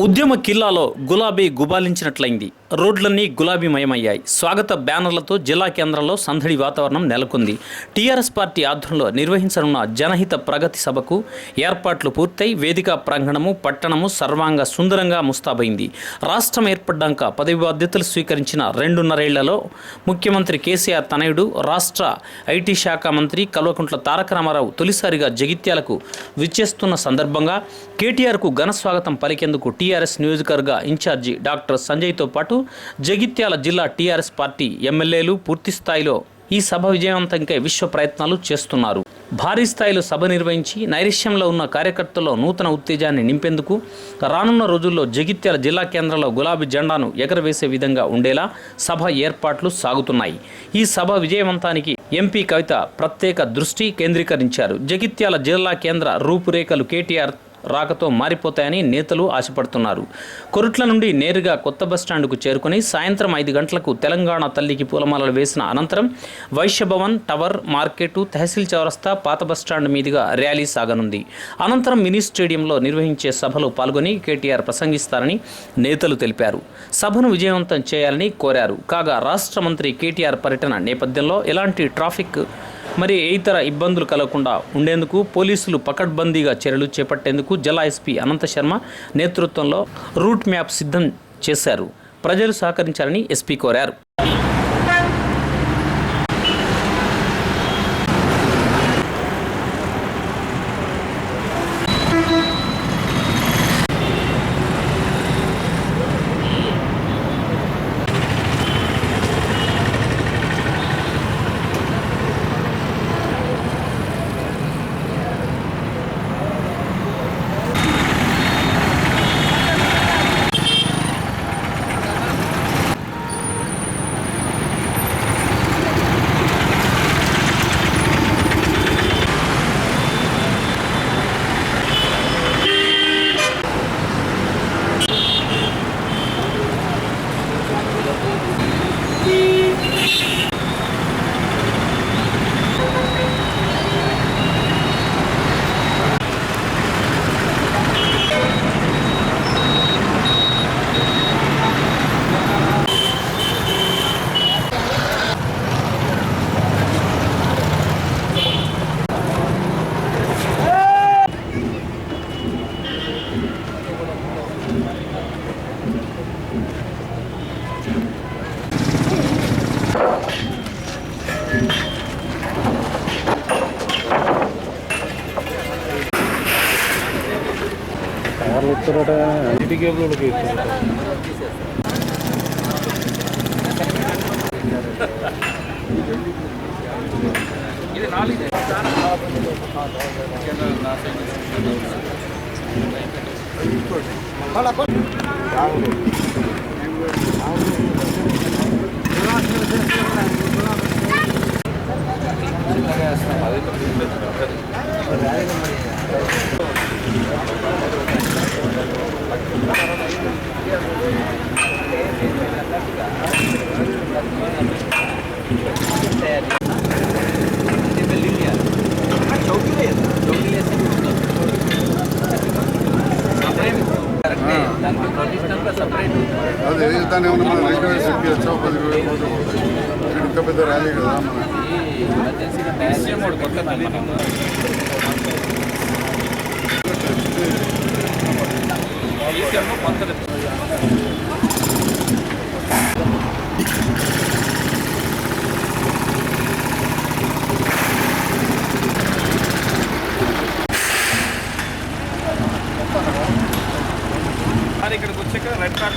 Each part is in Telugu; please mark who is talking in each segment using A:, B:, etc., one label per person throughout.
A: ఉద్యమ కిల్లాలో గులాబీ గుబాలించినట్లయింది. రోడ్లన్నీ గులాబీమయమయ్యాయి. స్వాగత బ్యానర్లతో జిల్లా కేంద్రంలో సందడి వాతావరణం నెలకొంది. టీఆర్ఎస్ పార్టీ ఆధ్వర్యంలో నిర్వహించనున్న జనహిత ప్రగతి సభకు ఏర్పాట్లు పూర్తయి వేదిక ప్రాంగణము పట్టణము సర్వాంగ సుందరంగా ముస్తాబైంది. రాష్ట్రం ఏర్పడ్డాక పదవి బాధ్యతలు స్వీకరించిన రెండున్నరేళ్ళలో ముఖ్యమంత్రి కేసీఆర్ తనయుడు రాష్ట్ర ఐటీ శాఖ మంత్రి కల్వకుంట్ల తారక రామారావు తొలిసారిగా జగిత్యాలకు విచ్చేస్తున్న సందర్భంగా కేటీఆర్కు ఘన స్వాగతం పలికేందుకు టీఆర్ఎస్ నియోజకవర్గ ఇన్ఛార్జి డాక్టర్ సంజయ్తో పాటు జగిత్యాల జిల్లా టీఆర్ఎస్ పార్టీ ఎమ్మెల్యేలు పూర్తి స్థాయిలో ఈ సభ విజయవంతంకై విశ్వ ప్రయత్నాలు చేస్తున్నారు. భారీ స్థాయిలో సభ నిర్వహించి నైరుష్యంలో ఉన్న కార్యకర్తల్లో నూతన ఉత్తేజాన్ని నింపేందుకు రానున్న రోజుల్లో జగిత్యాల జిల్లా కేంద్రంలో గులాబీ జెండాను ఎగరవేసే విధంగా ఉండేలా సభ ఏర్పాట్లు సాగుతున్నాయి. ఈ సభ విజయవంతానికి ఎంపీ కవిత ప్రత్యేక దృష్టి కేంద్రీకరించారు. జగిత్యాల జిల్లా కేంద్ర రూపురేఖలు కేటీఆర్ రాకతో మారిపోతాయని నేతలు ఆశపడుతున్నారు. కొరుట్ల నుండి నేరుగా కొత్త బస్టాండ్కు చేరుకుని సాయంత్రం ఐదు గంటలకు తెలంగాణ తల్లికి పూలమాలలు వేసిన అనంతరం వైశ్యభవన్ టవర్ మార్కెటు తహసీల్ చౌరస్తా పాత బస్టాండ్ మీదుగా ర్యాలీ సాగనుంది. అనంతరం మినీ స్టేడియంలో నిర్వహించే సభలో పాల్గొని కేటీఆర్ ప్రసంగిస్తారని నేతలు తెలిపారు. సభను విజయవంతం చేయాలని కోరారు. కాగా రాష్ట్ర మంత్రి కేటీఆర్ పర్యటన నేపథ్యంలో ఎలాంటి ట్రాఫిక్ మరి ఇతర ఇబ్బందులు కలగకుండా ఉండేందుకు పోలీసులు పకడ్బందీగా చర్యలు చేపట్టేందుకు జిల్లా ఎస్పీ అనంత శర్మ నేతృత్వంలో రూట్ మ్యాప్ సిద్ధం చేశారు. ప్రజలు సహకరించాలని ఎస్పీ కోరారు.
B: ఇంటి కేబుల్కి ఇస్తారట
C: అదే దాన్ని ఏమన్నా మనం రైట్ వేసి ఎక్కియచ్చా పది వేలు ఇక్కడ ఇంకా పెద్ద ర్యాలీ కదా మన
D: ఇక్కడికి వచ్చాక రెడ్ కార్డ్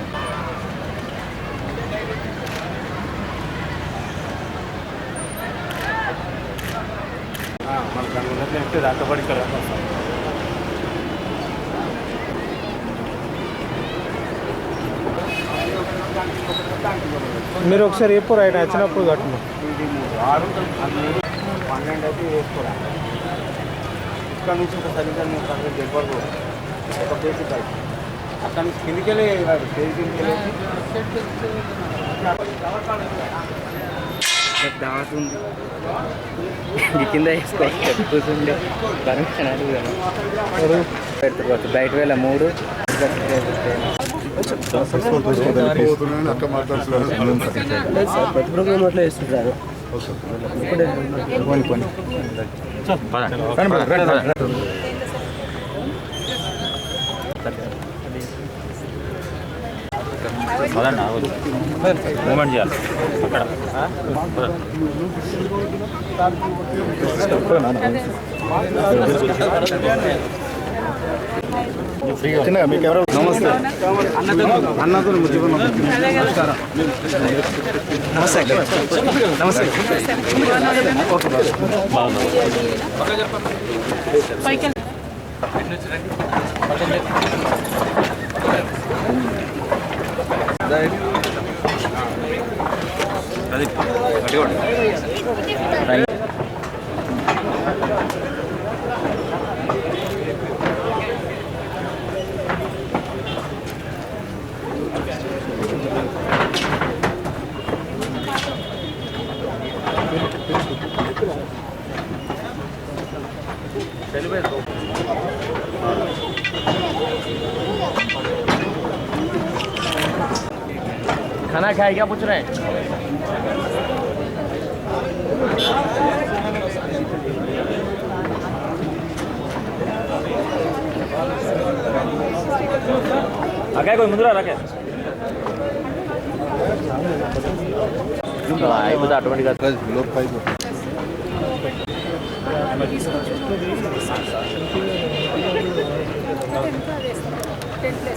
B: కన్నున్నట్లు ఎక్కితే దాంతో పడి ఇక్కడ మీరు ఒకసారి ఎప్పుడు ఆయన వచ్చినప్పుడు కట్టను
E: పన్నెండు అయితే వేసుకోరా ఇక్కడ నుంచి ఒక సరిగ్గా నేను పక్కన దగ్గరకు ఒక పేజీ పై అక్కడ నుంచి కిందికి వెళ్ళి పేజీ ఉంది. ఈ కింద వేసుకోవచ్చు కూర్చుండే పర్మిషన్ అడుగుదాను పెట్టుకోవచ్చు బయట వేల మూడు.
C: అట్లా మాట్లాడుతున్నారు
E: అట్లా అదన్నా
B: మూమెంట్ చేయాలి అక్కడ నమస్తే
E: అన్నతో నమస్కారం నమస్తే నమస్తే. అది. खाना खाए क्या पूछ रहे हैं।
B: क्या कोई मुद्रा
E: रखे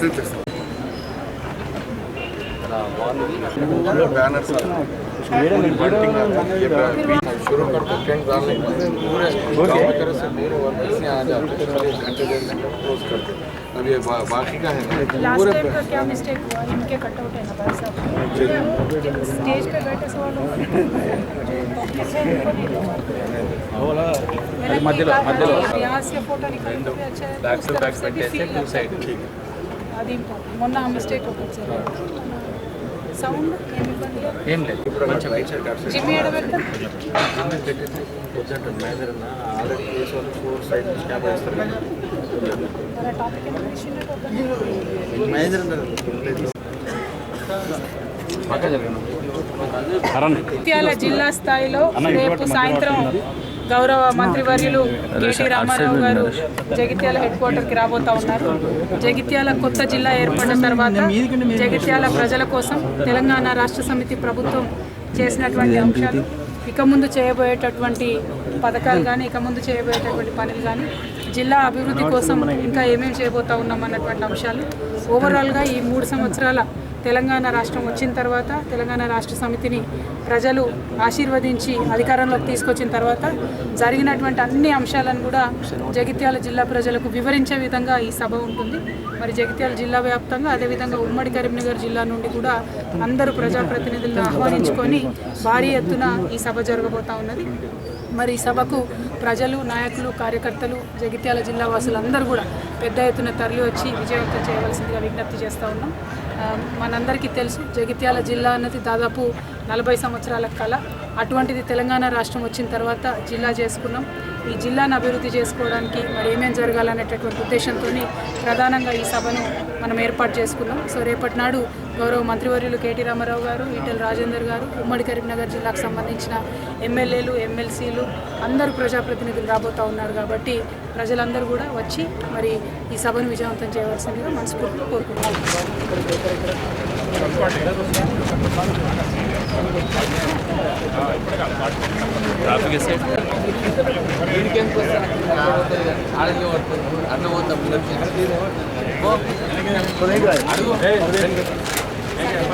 E: Thank
C: you. शुरू करते टेंट डालने के पूरे गाँव की तरफ से पूरे वर्कर्स यहाँ आ जाते हैं खाली एक घंटे डेढ़ घंटे क्लोज करते हैं अब ये बा, बाकी का है ना
F: लास्ट
C: पूरे
F: टाइम का क्या मिस्टेक हुआ इनके कटआउट है ना भाई साहब स्टेज पे बैठे सौ लोग मध्य मध्य यहाँ से फोटो निकाल अच्छा है बैक से बैक పెట్టేసి టూ సైడ్ అది మొన్న ఆ మిస్టేక్ ఒకటి సార్ సౌండ్?
E: ఏం లేదు.
F: జిల్లా స్థాయిలో రేపు సాయంత్రం గౌరవ మంత్రివర్యులు కేటీ రామారావు గారు జగిత్యాల హెడ్ క్వార్టర్కి రాబోతా ఉన్నారు. జగిత్యాల కొత్త జిల్లా ఏర్పడిన తర్వాత జగిత్యాల ప్రజల కోసం తెలంగాణ రాష్ట్ర సమితి ప్రభుత్వం చేసినటువంటి అంశాలు ఇక ముందు చేయబోయేటటువంటి పథకాలు కానీ ఇక ముందు చేయబోయేటటువంటి పనులు కానీ జిల్లా అభివృద్ధి కోసం ఇంకా ఏమేమి చేయబోతా ఉన్నాం అన్నటువంటి అంశాలు. ఓవరాల్గా ఈ మూడు సంవత్సరాల తెలంగాణ రాష్ట్రం వచ్చిన తర్వాత తెలంగాణ రాష్ట్ర సమితిని ప్రజలు ఆశీర్వదించి అధికారంలోకి తీసుకొచ్చిన తర్వాత జరిగినటువంటి అన్ని అంశాలను కూడా జగిత్యాల జిల్లా ప్రజలకు వివరించే విధంగా ఈ సభ ఉంటుంది. మరి జగిత్యాల జిల్లా వ్యాప్తంగా అదేవిధంగా ఉమ్మడి కరీంనగర్ జిల్లా నుండి కూడా అందరూ ప్రజాప్రతినిధులను ఆహ్వానించుకొని భారీ ఎత్తున ఈ సభ జరగబోతా ఉన్నది. మరి ఈ సభకు ప్రజలు నాయకులు కార్యకర్తలు జగిత్యాల జిల్లా వాసులందరూ కూడా పెద్ద ఎత్తున తరలి వచ్చి విజయవంతం చేయవలసిందిగా విజ్ఞప్తి చేస్తూ ఉన్నాం. మనందరికీ తెలుసు జగిత్యాల జిల్లా అన్నది దాదాపు నలభై సంవత్సరాల కళ. అటువంటిది తెలంగాణ రాష్ట్రం వచ్చిన తర్వాత జిల్లా చేసుకున్నాం. ఈ జిల్లాను అభివృద్ధి చేసుకోవడానికి మరి ఏమేం జరగాలనేటటువంటి ఉద్దేశంతో ప్రధానంగా ఈ సభను మనం ఏర్పాటు చేసుకున్నాం. సో రేపటి నాడు గౌరవ మంత్రివర్యులు కేటీ రామారావు గారు ఈటెల రాజేందర్ గారు ఉమ్మడి కరీంనగర్ జిల్లాకు సంబంధించిన ఎమ్మెల్యేలు ఎమ్మెల్సీలు అందరూ ప్రజాప్రతినిధులు రాబోతూ ఉన్నారు కాబట్టి ప్రజలందరూ కూడా వచ్చి మరి ఈ సభను విజయవంతం చేయవలసిందిగా మనస్ఫూర్తిగా కోరుకుంటున్నాం
C: అన్న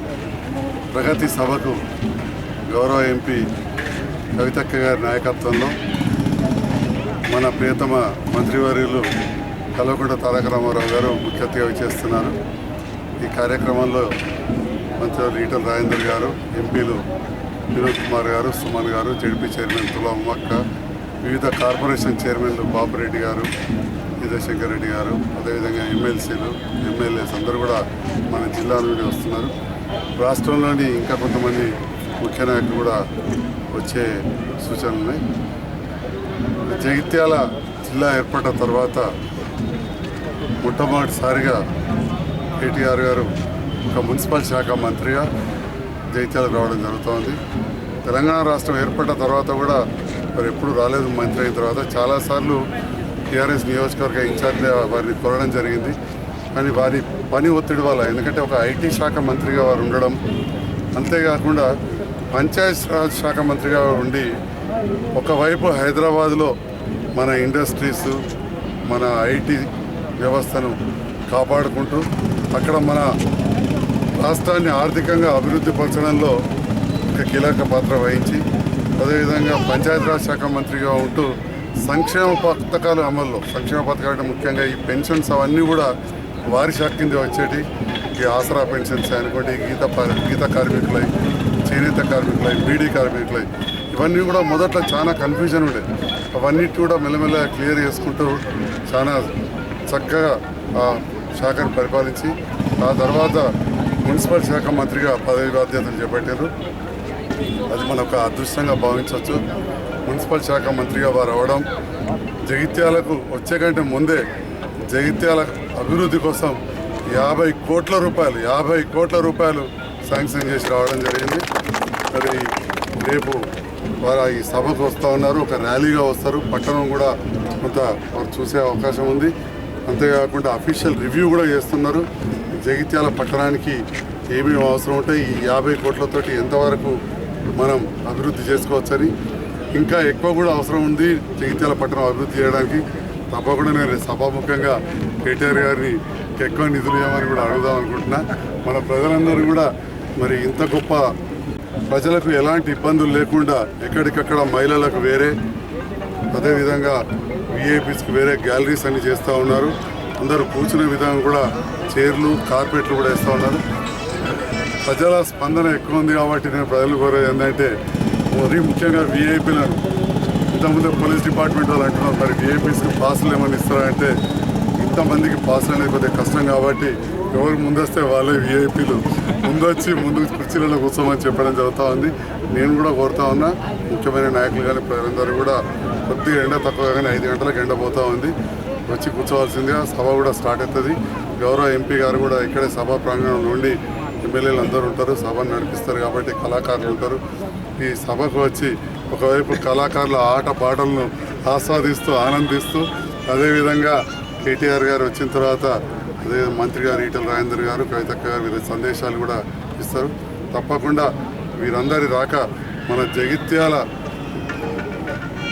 G: ప్రగతి సభకు గౌరవ ఎంపీ కవితక్క గారి నాయకత్వంలో మన ప్రియతమ మంత్రివర్యులు కల్వకుంట్ల తారక రామారావు గారు ముఖ్య అతిథిగా చేస్తున్నారు ఈ కార్యక్రమంలో మంత్రివర్యులు ఈటల రాజేందర్ గారు ఎంపీలు వినోద్ కుమార్ గారు సుమన్ గారు జడ్పీ చైర్మన్ తులా ఉమ్మక్క వివిధ కార్పొరేషన్ చైర్మన్లు బాపురెడ్డి గారు విజయశంకర్ రెడ్డి గారు అదేవిధంగా ఎమ్మెల్సీలు ఎమ్మెల్యేస్ అందరూ కూడా మన జిల్లా నుండి వస్తున్నారు. రాష్ట్రంలోని ఇంకా కొంతమంది ముఖ్య నాయకులు కూడా వచ్చే సూచనలు ఉన్నాయి. జగిత్యాల జిల్లా ఏర్పడిన తర్వాత మొట్టమొదటిసారిగా కేటీఆర్ గారు ఒక మున్సిపల్ శాఖ మంత్రిగా జగిత్యాలకు రావడం జరుగుతోంది. తెలంగాణ రాష్ట్రం ఏర్పడిన తర్వాత కూడా మరి ఎప్పుడు రాలేదు మంత్రి అయిన తర్వాత చాలాసార్లు టీఆర్ఎస్ నియోజకవర్గ ఇన్ఛార్జ్ వారిని కోరడం జరిగింది. కానీ వారి పని ఒత్తిడి వల్ల ఎందుకంటే ఒక ఐటీ శాఖ మంత్రిగా వారు ఉండడం అంతేకాకుండా పంచాయత్ రాజ్ శాఖ మంత్రిగా ఉండి ఒకవైపు హైదరాబాద్లో మన ఇండస్ట్రీస్ మన ఐటీ వ్యవస్థను కాపాడుకుంటూ అక్కడ మన రాష్ట్రాన్ని ఆర్థికంగా అభివృద్ధి పరచడంలో ఒక కీలక పాత్ర వహించి అదేవిధంగా పంచాయతీరాజ్ శాఖ మంత్రిగా ఉంటూ సంక్షేమ పథకాలు అమల్లో సంక్షేమ పథకాలు ముఖ్యంగా ఈ పెన్షన్స్ అవన్నీ కూడా వారి శాఖ కింద వచ్చేటి ఈ ఆసరా పెన్షన్స్ అనుకోండి గీత గీత కార్మికులై చేనేత కార్మికులై బీడీ కార్మికులై ఇవన్నీ కూడా మొదట్లో చాలా కన్ఫ్యూజన్ ఉండే. అవన్నిటి కూడా మెల్లమెల్ల క్లియర్ చేసుకుంటూ చాలా చక్కగా ఆ శాఖను పరిపాలించి ఆ తర్వాత మున్సిపల్ శాఖ మంత్రిగా పదవి బాధ్యతలు చేపట్టారు. అది మన ఒక అదృష్టంగా భావించవచ్చు. మున్సిపల్ శాఖ మంత్రిగా వారు అవడం జగిత్యాలకు వచ్చే కంటే ముందే జగిత్యాల అభివృద్ధి కోసం యాభై కోట్ల రూపాయలు యాభై కోట్ల రూపాయలు శాంక్షన్ చేసి రావడం జరిగింది. మరి రేపు వారు ఈ సభకు వస్తూ ఉన్నారు ఒక ర్యాలీగా వస్తారు. పట్టణం కూడా కొంత వారు చూసే అవకాశం ఉంది. అంతేకాకుండా అఫీషియల్ రివ్యూ కూడా చేస్తున్నారు. జగిత్యాల పట్టణానికి ఏమేమి అవసరం ఉంటాయి ఈ యాభై కోట్లతోటి ఎంతవరకు మనం అభివృద్ధి చేసుకోవచ్చని. ఇంకా ఎక్కువ కూడా అవసరం ఉంది జగిత్యాల పట్టణం అభివృద్ధి చేయడానికి. తప్పకుండా నేను సభాముఖంగా కేటీఆర్ గారిని ఎక్కువ నిధులు ఇవ్వమని కూడా అడుగుదాం అనుకుంటున్నా. మన ప్రజలందరూ కూడా మరి ఇంత గొప్ప ప్రజలకు ఎలాంటి ఇబ్బందులు లేకుండా ఎక్కడికక్కడ మహిళలకు వేరే అదేవిధంగా విఐపీస్కి వేరే గ్యాలరీస్ అన్ని చేస్తూ ఉన్నారు. అందరూ కూర్చునే విధంగా కూడా చైర్లు కార్పెట్లు కూడా వేస్తూ ఉన్నారు. ప్రజల స్పందన ఎక్కువ ఉంది కాబట్టి నేను ప్రజలు కోరేది ఏంటంటే మరీ ముఖ్యంగా విఐపీలను ఇంతకుముందు పోలీస్ డిపార్ట్మెంట్ వాళ్ళు అంటున్నారు మరి ఏపీస్కి పాసులు ఏమైనా ఇస్తారంటే ఇంతమందికి పాసులు అనేది కొద్దిగా కష్టం కాబట్టి ఎవరు ముందొస్తే వాళ్ళే విఐపీలు ముందొచ్చి ముందు కుర్చీలలో కూర్చోమని చెప్పడం జరుగుతూ ఉంది. నేను కూడా కోరుతా ఉన్నా ముఖ్యమైన నాయకులు కానీ ప్రజలందరూ కూడా కొద్దిగా ఎండ తక్కువ కానీ ఐదు గంటలకు ఎండ పోతూ ఉంది. వచ్చి కూర్చోవాల్సిందిగా సభ కూడా స్టార్ట్ అవుతుంది. గౌరవ ఎంపీ గారు కూడా ఇక్కడే సభా ప్రాంగణం నుండి ఎమ్మెల్యేలు అందరూ ఉంటారు సభను నడిపిస్తారు కాబట్టి కళాకారులు ఉంటారు. ఈ సభకు వచ్చి ఒకవైపు కళాకారుల ఆట పాటలను ఆస్వాదిస్తూ ఆనందిస్తూ అదేవిధంగా కేటీఆర్ గారు వచ్చిన తర్వాత అదే మంత్రి గారు ఈటల రాజేందర్ గారు కవితక్క గారు వీరి సందేశాలు కూడా ఇస్తారు. తప్పకుండా వీరందరి రాక మన జగిత్యాల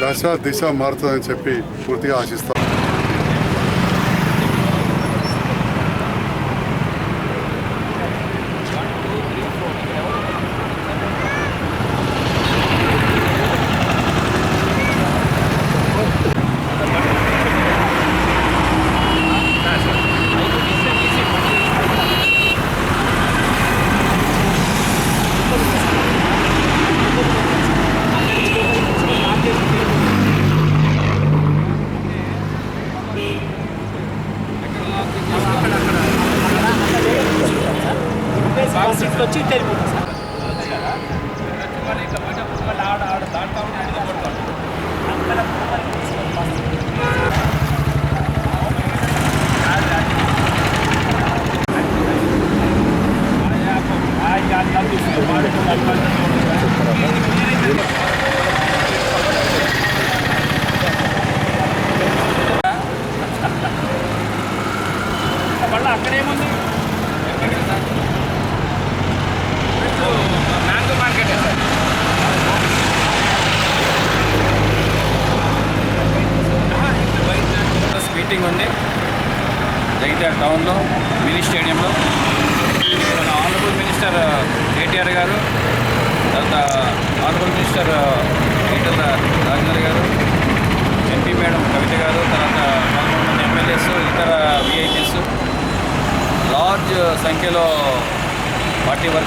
G: దశ దిశ మారుతుందని చెప్పి పూర్తిగా ఆశిస్తాం.
D: సిక్స్ వచ్చి తెలిపోతుంది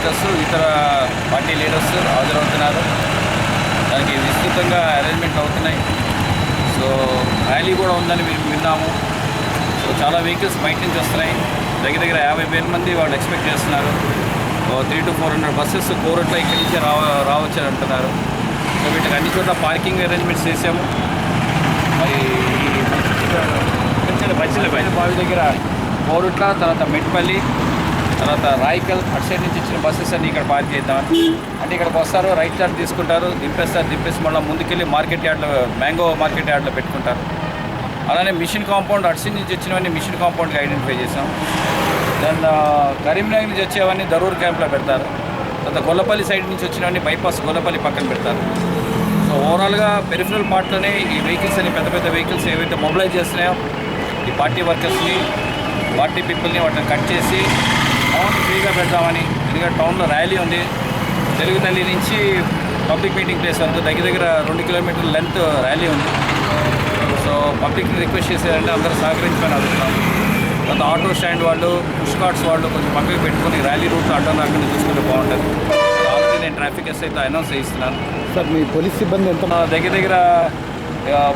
D: పార్టీ ఇతర పార్టీ లీడర్స్ హాజరవుతున్నారు. దానికి విస్తృతంగా అరేంజ్మెంట్ అవుతున్నాయి. సో ర్యాలీ కూడా ఉందని మేము విన్నాము. సో చాలా వెహికల్స్ బయట నుంచి వస్తున్నాయి. దగ్గర దగ్గర యాభై వేల మంది వాళ్ళు ఎక్స్పెక్ట్ చేస్తున్నారు. Three to four hundred buses కోరట్లో ఇక్కడి నుంచి రావ రావచ్చు అని అంటున్నారు. సో వీటికి అన్ని చోట్ల పార్కింగ్ అరేంజ్మెంట్స్ చేసాము మరి బస్సుల బావి దగ్గర కోరుట్ల తర్వాత మెట్పల్లి తర్వాత రాయికల్ అటు సైడ్ నుంచి ఇచ్చిన బస్సెస్ అన్ని ఇక్కడ పార్క్ చేద్దామని అంటే ఇక్కడికి వస్తారు రైట్ చార్ట్ తీసుకుంటారు దింపేస్తారు దింపేసి మళ్ళీ ముందుకెళ్ళి మార్కెట్ యార్డ్లో మ్యాంగో మార్కెట్ యార్డ్లో పెట్టుకుంటారు. అలానే మిషన్ కాంపౌండ్ అటు సైడ్ నుంచి వచ్చినవన్నీ మిషన్ కాంపౌండ్కి ఐడెంటిఫై చేసాం దెన్ కరీంనగర్ నుంచి వచ్చేవన్నీ దరూర్ క్యాంప్లో పెడతారు. తర్వాత గొల్లపల్లి సైడ్ నుంచి వచ్చినవన్నీ బైపాస్ గొల్లపల్లి పక్కన పెడతారు. సో ఓవరాల్గా పెరిఫరల్ పార్ట్లోనే ఈ వెహికల్స్ అని పెద్ద పెద్ద వెహికల్స్ ఏవైతే మొబిలైజ్ చేస్తున్నాయో ఈ పార్టీ వర్కర్స్ని పార్టీ పీపుల్ని వాటిని కట్ చేసి టౌన్ ఫ్రీగా పెడదామని ఎందుకంటే టౌన్లో ర్యాలీ ఉంది. తెలుగు తల్లి నుంచి పబ్లిక్ మీటింగ్ ప్లేస్ వరకు దగ్గర దగ్గర రెండు కిలోమీటర్ల లెంత్ ర్యాలీ ఉంది. సో పబ్లిక్ని రిక్వెస్ట్ చేసేదంటే అందరూ సహకరించమని అడుగుతున్నాం. తర్వాత ఆటో స్టాండ్ వాళ్ళు పుష్ కార్ట్స్ వాళ్ళు కొంచెం పక్కకి పెట్టుకొని ర్యాలీ రూట్ అడ్డం రాకుండా చూసుకుంటే బాగుంటుంది. ఆల్రెడీ నేను ట్రాఫిక్ ఎస్ అయితే అనౌన్స్ చేయిస్తున్నాను.
B: సార్ మీ పోలీస్ సిబ్బంది ఎంత
D: దగ్గర దగ్గర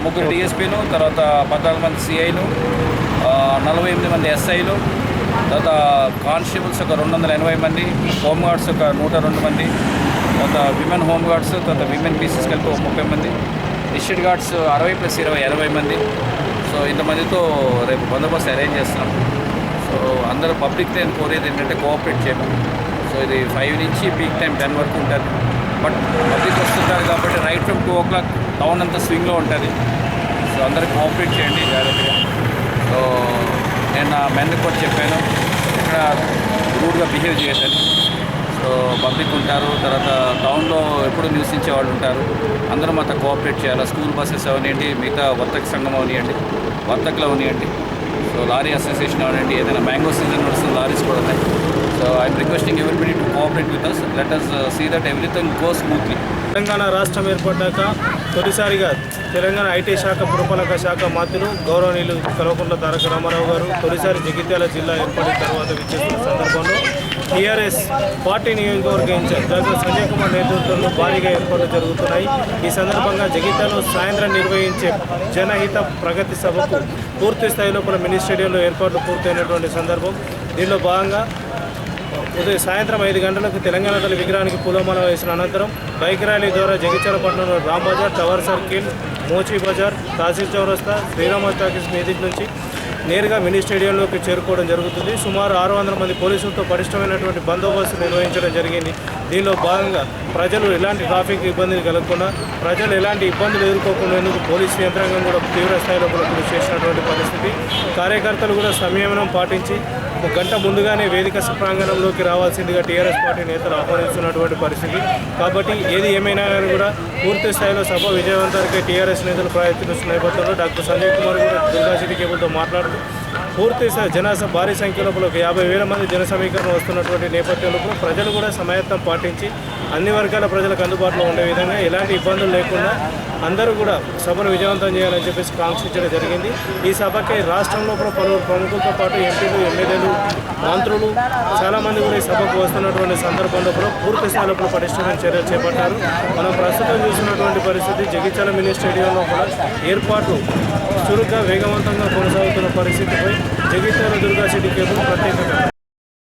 D: ముగ్గురు డిఎస్పీలు తర్వాత పద్నాలుగు మంది సిఐలు నలభై ఎనిమిది మంది ఎస్ఐలు తర్వాత కానిస్టేబుల్స్ ఒక రెండు వందల ఎనభై మంది హోమ్ గార్డ్స్ ఒక నూట రెండు మంది తర్వాత విమెన్ హోమ్ గార్డ్స్ తర్వాత విమెన్ పీసెస్ కలిపి ఒక ముప్పై మంది డిస్ట్రిక్ట్ గార్డ్స్ అరవై ప్లస్ ఇరవై ఎనభై మంది. సో ఇంతమందితో రేపు బందోబస్తు అరేంజ్ చేస్తున్నాం. సో అందరూ పబ్లిక్ నేను కోరేది ఏంటంటే కోఆపరేట్ చేయడం సో ఇది ఫైవ్ నుంచి పీక్ టైం టెన్ వరకు ఉంటుంది. బట్ పబ్లిక్ వస్తుంటారు కాబట్టి right from two o'clock town అంతా స్వింగ్లో ఉంటుంది. సో అందరూ కోఆపరేట్ చేయండి జాగ్రత్తగా. సో నేను నా మెన్కి కూడా చెప్పాను. ఇక్కడ రూడ్గా బిహేవ్ చేయొద్దని సో పబ్లిక్ ఉంటారు. తర్వాత టౌన్లో ఎప్పుడు నివసించే వాళ్ళు ఉంటారు. అందరూ మాతో కోఆపరేట్ చేయాలి? స్కూల్ బస్సెస్ అవనివ్వండి మిగతా వర్తక సంఘం అవనివ్వండి వర్తకులు అవనివ్వండి సో లారీ అసోసియేషన్ అవనండి ఏదైనా మ్యాంగో సీజన్ నడుస్తుంది లారీస్ కూడా ఉన్నాయి. So I'm requesting everybody to cooperate with us let us see that everything go smoothly
B: Telangana రాష్ట్రం ఏర్పడ్డాక తొలిసారిగా తెలంగాణ ఐటీ శాఖ పురపాలక శాఖ మంత్రులు గౌరవనీయులు కల్వకుంట్ల తారక రామారావు గారు తొలిసారి జగిత్యాల జిల్లా ఏర్పడిన తర్వాత విచ్చేసిన సందర్భంలో టీఆర్ఎస్ పార్టీ నియోజకవర్గ ఇన్ఛార్జ్ డాక్టర్ సంజయ్ కుమార్ నేతృత్వంలో భారీగా ఏర్పాట్లు జరుగుతున్నాయి. ఈ సందర్భంగా జగిత్యాలో సాయంత్రం నిర్వహించే జనహిత ప్రగతి సభకు పూర్తి స్థాయిలో కూడా మినీ స్టేడియంలో ఏర్పాట్లు పూర్తయినటువంటి సందర్భం. దీనిలో భాగంగా ఉదయం సాయంత్రం ఐదు గంటలకు తెలంగాణ తల్లి విగ్రహానికి పూలమాల వేసిన అనంతరం బైక్ ర్యాలీ ద్వారా జగిత్యాల పట్టణంలో Ram Bazar tower circle Mochi Bazar Tahsil Chowrasta Srirama talkies మీదికి నుంచి నేరుగా మినీ స్టేడియంలోకి చేరుకోవడం జరుగుతుంది. సుమారు ఆరు వందల మంది పోలీసులతో పటిష్టమైనటువంటి బందోబస్తు నిర్వహించడం జరిగింది. దీనిలో భాగంగా ప్రజలు ఎలాంటి ట్రాఫిక్ ఇబ్బందిని కలగకుండా ప్రజలు ఎలాంటి ఇబ్బందులు ఎదుర్కోకుండా పోలీసు యంత్రాంగం కూడా తీవ్ర స్థాయిలో కూడా కృషి చేసినటువంటి పరిస్థితి. కార్యకర్తలు కూడా సంయమనం పాటించి ఒక గంట ముందుగానే వేదిక ప్రాంగణంలోకి రావాల్సిందిగా టీఆర్ఎస్ పార్టీ నేతలు ఆహ్వానిస్తున్నటువంటి పరిస్థితి. కాబట్టి ఏది ఏమైనా కానీ కూడా పూర్తి స్థాయిలో సభ విజయవంతానికి టీఆర్ఎస్ నేతలు ప్రయత్నిస్తున్న నేపథ్యంలో డాక్టర్ సంజయ్ కుమార్ కూడా దుర్గాసిటీ కేబుల్తో మాట్లాడుతూ పూర్తి జనాస భారీ సంఖ్యలో ఒక యాభై వేల మంది జన సమీకరణ వస్తున్నటువంటి నేపథ్యంలో కూడా ప్రజలు కూడా సమాయత్తం పాటించి అన్ని వర్గాల ప్రజలకు అందుబాటులో ఉండే విధంగా ఎలాంటి ఇబ్బందులు లేకుండా అందరూ కూడా సభను విజయవంతం చేయాలని చెప్పేసి కాంక్షించడం జరిగింది. ఈ సభకి రాష్ట్రంలో కూడా పలువురు ప్రముఖులతో పాటు ఎంపీలు ఎమ్మెల్యేలు మంత్రులు చాలామంది కూడా ఈ సభకు వస్తున్నటువంటి సందర్భంలో కూడా పూర్తి స్థాయిలో కూడా పటిష్టమైన చర్యలు చేపట్టారు. మనం ప్రస్తుతం చూసినటువంటి పరిస్థితి జగిత్యాల మినీ స్టేడియంలో కూడా ఏర్పాట్లు చురుగ్గా వేగవంతంగా కొనసాగుతున్న పరిస్థితిపై జగిత్యాల